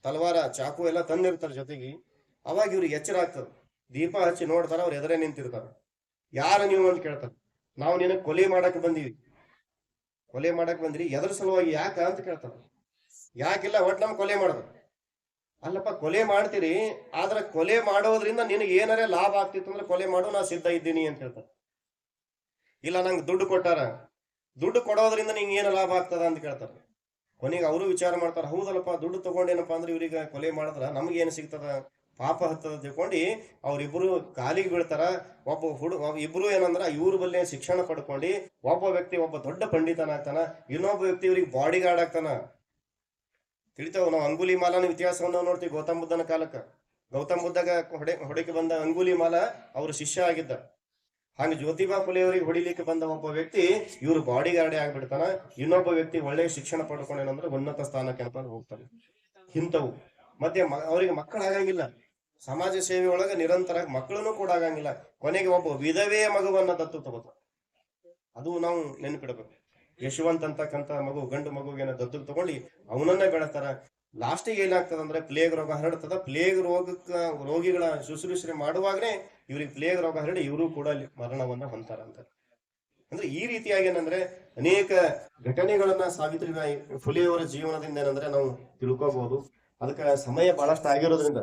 ತಲವಾರ ಚಾಕು ಎಲ್ಲ ತಂದಿರ್ತಾರ ಜೊತೆಗೆ. ಅವಾಗ ಇವ್ರಿಗೆ ಎಚ್ಚರ ಆಗ್ತದ ದೀಪ ಹಚ್ಚಿ ನೋಡ್ತಾರ, ಅವ್ರು ಎದುರೇ ನಿಂತಿರ್ತಾರ. ಯಾರ ನೀವು ಅಂತ ಕೇಳ್ತಾರ. ನಾವು ನಿನ್ನ ಕೊಲೆ ಮಾಡಕ್ ಬಂದೀವಿ. ಕೊಲೆ ಮಾಡಕ್ ಬಂದ್ರಿ, ಎದ್ರ ಸಲುವಾಗಿ ಯಾಕ ಅಂತ ಕೇಳ್ತಾರ. ಯಾಕಿಲ್ಲ ಒಟ್ ನಮ್ ಕೊಲೆ ಮಾಡೋದು. ಅಲ್ಲಪ್ಪ, ಕೊಲೆ ಮಾಡ್ತೀರಿ, ಆದ್ರೆ ಕೊಲೆ ಮಾಡೋದ್ರಿಂದ ನಿನಗೆ ಏನಾರೇ ಲಾಭ ಆಗ್ತಿತ್ತು ಅಂದ್ರೆ ಕೊಲೆ ಮಾಡೋ, ನಾ ಸಿದ್ಧ ಇದ್ದೀನಿ ಅಂತ ಹೇಳ್ತಾರೆ. ಇಲ್ಲ, ನಂಗೆ ದುಡ್ಡು ಕೊಟ್ಟಾರ. ದುಡ್ಡು ಕೊಡೋದ್ರಿಂದ ನಿಂಗೆ ಏನು ಲಾಭ ಆಗ್ತದ ಅಂತ ಕೇಳ್ತಾರೆ. ಕೊನೆಗೆ ಅವರು ವಿಚಾರ ಮಾಡ್ತಾರ, ಹೌದಲ್ಲಪ್ಪ, ದುಡ್ಡು ತಗೊಂಡೇನಪ್ಪ ಅಂದ್ರೆ ಇವ್ರಿಗೆ ಕೊಲೆ ಮಾಡಿದ್ರ ನಮ್ಗೆ ಏನು ಸಿಗ್ತದ? ಪಾಪ ಹತ್ತದ ತಿಳ್ಕೊಂಡು ಅವರಿಬ್ರು ಕಾಲಿಗೆ ಬೀಳ್ತಾರ. ಒಬ್ಬ ಹುಡುಗ ಇಬ್ರು ಏನಂದ್ರ ಇವ್ರ ಬಲ್ಲೇ ಶಿಕ್ಷಣ ಪಡ್ಕೊಂಡು ಒಬ್ಬ ವ್ಯಕ್ತಿ ಒಬ್ಬ ದೊಡ್ಡ ಪಂಡಿತನ ಆಗ್ತಾನ, ಇನ್ನೊಬ್ಬ ವ್ಯಕ್ತಿ ಇವ್ರಿಗೆ ಬಾಡಿ ಗಾರ್ಡ್ ಆಗ್ತಾನ. ತಿಳಿತಾವ ನಾವು ಅಂಗುಲಿ ಮಾಲನ ಇತಿಹಾಸವನ್ನು ನೋಡ್ತೀವಿ ಗೌತಮ್ ಬುದ್ಧನ ಕಾಲಕ್ಕ. ಗೌತಮ್ ಬುದ್ಧಗ ಹೊಡೆ, ಹೊಡೆಕೆ ಬಂದ ಅಂಗುಲಿ ಮಾಲ ಅವ್ರ ಶಿಷ್ಯ ಆಗಿದ್ದ. ಹಂಗ ಜ್ಯೋತಿಬಾ ಫುಲೆ ಅವರಿಗೆ ಹೊಡಿಲಿಕ್ಕೆ ಬಂದ ಒಬ್ಬ ವ್ಯಕ್ತಿ ಇವ್ರು ಬಾಡಿ ಗಾರ್ಡೇ ಆಗ್ಬಿಡ್ತಾನ. ಇನ್ನೊಬ್ಬ ವ್ಯಕ್ತಿ ಒಳ್ಳೆ ಶಿಕ್ಷಣ ಪಡ್ಕೊಂಡೇನಂದ್ರೆ ಉನ್ನತ ಸ್ಥಾನಕ್ಕೆ ಅಂತ ಹೋಗ್ತಾರೆ ಇಂಥವು. ಮತ್ತೆ ಅವ್ರಿಗೆ ಮಕ್ಕಳಾಗಂಗಿಲ್ಲ. ಸಮಾಜ ಸೇವೆ ಒಳಗ ನಿರಂತರ ಮಕ್ಕಳನ್ನು ಕೂಡ ಆಗಂಗಿಲ್ಲ. ಕೊನೆಗೆ ಒಬ್ಬ ವಿಧವೆಯ ಮಗುವನ್ನ ದತ್ತು ತಗೋತ ಅದು ನಾವು ನೆನಪಿಡಬೇಕು. ಯಶವಂತ ಅಂತಕ್ಕಂಥ ಮಗು, ಗಂಡು ಮಗುವಿನ ದತ್ತು ತಗೊಂಡು ಅವನನ್ನ ಬೆಳೆತಾರ ಲಾಸ್ಟಿಗೆ ಏನಾಗ್ತದೆ ಅಂದ್ರೆ ಪ್ಲೇಗ್ ರೋಗ ಹರಡ್ತದ. ಪ್ಲೇಗ್ ರೋಗಕ್ಕ ರೋಗಿಗಳ ಶುಶ್ರೂಷಣೆ ಮಾಡುವಾಗನೇ ಇವ್ರಿಗೆ ಪ್ಲೇಗ್ ರೋಗ ಹರಡಿ ಇವರು ಕೂಡ ಮರಣವನ್ನ ಹೊಂತಾರ ಅಂತ. ಅಂದ್ರೆ ಈ ರೀತಿಯಾಗಿ ಏನಂದ್ರೆ ಅನೇಕ ಘಟನೆಗಳನ್ನ ಸಾವಿತ್ರಿಬಾಯಿ ಫುಲೆಯವರ ಜೀವನದಿಂದ ಏನಂದ್ರೆ ನಾವು ತಿಳ್ಕೋಬಹುದು ಅದಕ್ಕೆ ಸಮಯ ಬಹಳಷ್ಟು ಆಗಿರೋದ್ರಿಂದ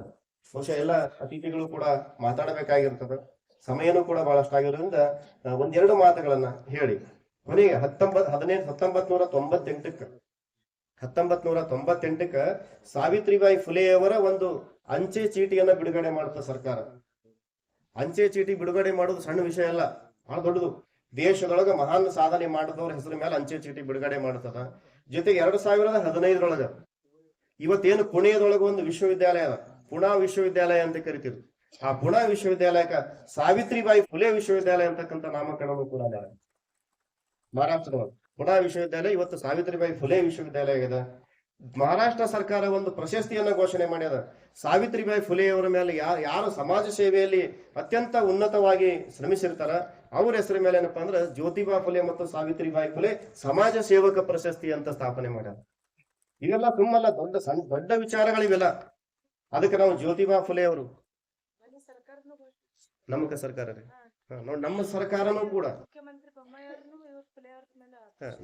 ಬಹುಶಃ ಎಲ್ಲ ಅತಿಥಿಗಳು ಕೂಡ ಮಾತಾಡಬೇಕಾಗಿರ್ತದ. ಸಮಯನೂ ಕೂಡ ಬಹಳಷ್ಟು ಆಗಿರೋದ್ರಿಂದ ಒಂದೆರಡು ಮಾತುಗಳನ್ನ ಹೇಳಿ. ಕೊನೆಗೆ ಹತ್ತೊಂಬತ್ ಹದಿನೈದು ಹತ್ತೊಂಬತ್ ನೂರ ತೊಂಬತ್ತೆಂಟಕ್ಕ ಹತ್ತೊಂಬತ್ ನೂರ ತೊಂಬತ್ತೆಂಟಕ್ಕ ಸಾವಿತ್ರಿಬಾಯಿ ಫುಲೆಯವರ ಒಂದು ಅಂಚೆ ಚೀಟಿಯನ್ನ ಬಿಡುಗಡೆ ಮಾಡುತ್ತ ಸರ್ಕಾರ. ಅಂಚೆ ಚೀಟಿ ಬಿಡುಗಡೆ ಮಾಡೋದು ಸಣ್ಣ ವಿಷಯ ಅಲ್ಲ, ಬಹಳ ದೊಡ್ಡದು. ದೇಶದೊಳಗ ಮಹಾನ್ ಸಾಧನೆ ಮಾಡಿದವರ ಹೆಸರು ಮೇಲೆ ಅಂಚೆ ಚೀಟಿ ಬಿಡುಗಡೆ ಮಾಡ್ತದ ಜೊತೆಗೆ ಎರಡ್ ಸಾವಿರದ ಹದಿನೈದರೊಳಗ, ಇವತ್ತೇನು ಪುಣೆಯದೊಳಗ ಒಂದು ವಿಶ್ವವಿದ್ಯಾಲಯ ಅದ. ಪುಣಾ ವಿಶ್ವವಿದ್ಯಾಲಯ ಅಂತ ಕರಿತೀವಿ. ಆ ಪುಣಾ ವಿಶ್ವವಿದ್ಯಾಲಯಕ್ಕ ಸಾವಿತ್ರಿಬಾಯಿ ಫುಲೆ ವಿಶ್ವವಿದ್ಯಾಲಯ ಅಂತಕ್ಕಂಥ ನಾಮಕರಣವು ಕೂಡ ಅದ ಮಹಾರಾಷ್ಟ್ರದವರು ಪುಣಾ ವಿಶ್ವವಿದ್ಯಾಲಯ ಇವತ್ತು ಸಾವಿತ್ರಿಬಾಯಿ ಫುಲೆ ವಿಶ್ವವಿದ್ಯಾಲಯ ಆಗಿದೆ. ಮಹಾರಾಷ್ಟ್ರ ಸರ್ಕಾರ ಒಂದು ಪ್ರಶಸ್ತಿಯನ್ನ ಘೋಷಣೆ ಮಾಡ್ಯದ. ಸಾವಿತ್ರಿಬಾಯಿ ಫುಲೆ ಅವರ ಮೇಲೆ ಯಾರು ಸಮಾಜ ಸೇವೆಯಲ್ಲಿ ಅತ್ಯಂತ ಉನ್ನತವಾಗಿ ಶ್ರಮಿಸಿರ್ತಾರ, ಅವ್ರ ಹೆಸರ ಮೇಲೆ ಏನಪ್ಪಾ ಅಂದ್ರೆ ಜ್ಯೋತಿಬಾ ಫುಲೆ ಮತ್ತು ಸಾವಿತ್ರಿಬಾಯಿ ಫುಲೆ ಸಮಾಜ ಸೇವಕ ಪ್ರಶಸ್ತಿ ಅಂತ ಸ್ಥಾಪನೆ ಮಾಡ್ಯಾರ. ಇವೆಲ್ಲ ತುಂಬಲ್ಲ ದೊಡ್ಡ ಸಣ್ಣ ದೊಡ್ಡ ವಿಚಾರಗಳಿವೆಲ್ಲ. ಅದಕ್ಕೆ ನಾವು ಜ್ಯೋತಿಬಾ ಫುಲೆ ಅವರು. ನಮ್ಮ ಸರ್ಕಾರ ನೋಡಿ ನಮ್ಮ ಸರ್ಕಾರನೂ ಕೂಡ.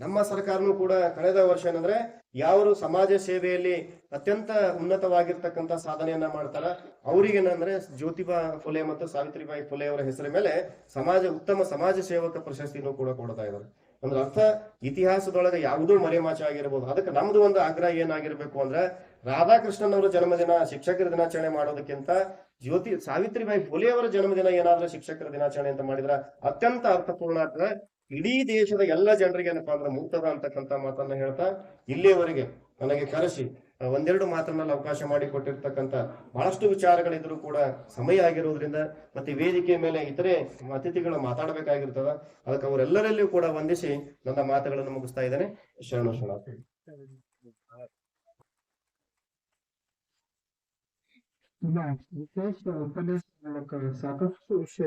ನಮ್ಮ ಸರ್ಕಾರನು ಕೂಡ ಕಳೆದ ವರ್ಷ ಏನಂದ್ರೆ ಯಾರು ಸಮಾಜ ಸೇವೆಯಲ್ಲಿ ಅತ್ಯಂತ ಉನ್ನತವಾಗಿರ್ತಕ್ಕಂತ ಸಾಧನೆಯನ್ನ ಮಾಡ್ತಾರ ಅವರಿಗೆ ಏನಂದ್ರೆ ಜ್ಯೋತಿಬಾ ಫುಲೆ ಮತ್ತು ಸಾವಿತ್ರಿಬಾಯಿ ಫುಲೆ ಅವರ ಹೆಸರ ಮೇಲೆ ಸಮಾಜ ಉತ್ತಮ ಸಮಾಜ ಸೇವಕ ಪ್ರಶಸ್ತಿನೂ ಕೂಡ ಕೊಡ್ತಾ ಇದ್ದಾರೆ. ಅಂದ್ರೆ ಅರ್ಥ, ಇತಿಹಾಸದೊಳಗೆ ಯಾವುದೂ ಮರೆಮಾಚ ಆಗಿರ್ಬೋದು. ಅದಕ್ಕೆ ನಮ್ದು ಒಂದು ಆಗ್ರಹ ಏನಾಗಿರ್ಬೇಕು ಅಂದ್ರೆ ರಾಧಾಕೃಷ್ಣನ್ ಅವರ ಜನ್ಮದಿನ, ಶಿಕ್ಷಕರ ದಿನಾಚರಣೆ ಮಾಡೋದಕ್ಕಿಂತ ಜ್ಯೋತಿ, ಸಾವಿತ್ರಿಬಾಯಿ ಫುಲೆ ಅವರ ಜನ್ಮದಿನ ಏನಾದ್ರೂ ಶಿಕ್ಷಕರ ದಿನಾಚರಣೆ ಅಂತ ಮಾಡಿದ್ರ ಅತ್ಯಂತ ಅರ್ಥಪೂರ್ಣ ಅಂದ್ರೆ ಇಡೀ ದೇಶದ ಎಲ್ಲ ಜನರಿಗೆ ಏನಪ್ಪಾ ಅಂದ್ರೆ ಮುಕ್ತದ ಅಂತಕ್ಕಂಥ ಮಾತನ್ನ ಹೇಳ್ತಾ ಇಲ್ಲಿಯವರೆಗೆ ನನಗೆ ಕರೆಸಿ. ಒಂದೆರಡು ಮಾತನ್ನಲ್ಲಿ ಅವಕಾಶ ಮಾಡಿಕೊಟ್ಟಿರ್ತಕ್ಕಂಥ ಬಹಳಷ್ಟು ವಿಚಾರಗಳಿದ್ರು ಕೂಡ ಸಮಯ ಆಗಿರೋದ್ರಿಂದ ಮತ್ತೆ ವೇದಿಕೆ ಮೇಲೆ ಇತರೆ ಅತಿಥಿಗಳು ಮಾತಾಡಬೇಕಾಗಿರ್ತದ. ಅದಕ್ಕೆ ಅವರೆಲ್ಲರಲ್ಲಿಯೂ ಕೂಡ ವಂದಿಸಿ ನನ್ನ ಮಾತುಗಳನ್ನು ಮುಗಿಸ್ತಾ ಇದ್ದೇನೆ. ಶರಣ ಶರಣ. ಸಾಕಷ್ಟು ವಿಷಯ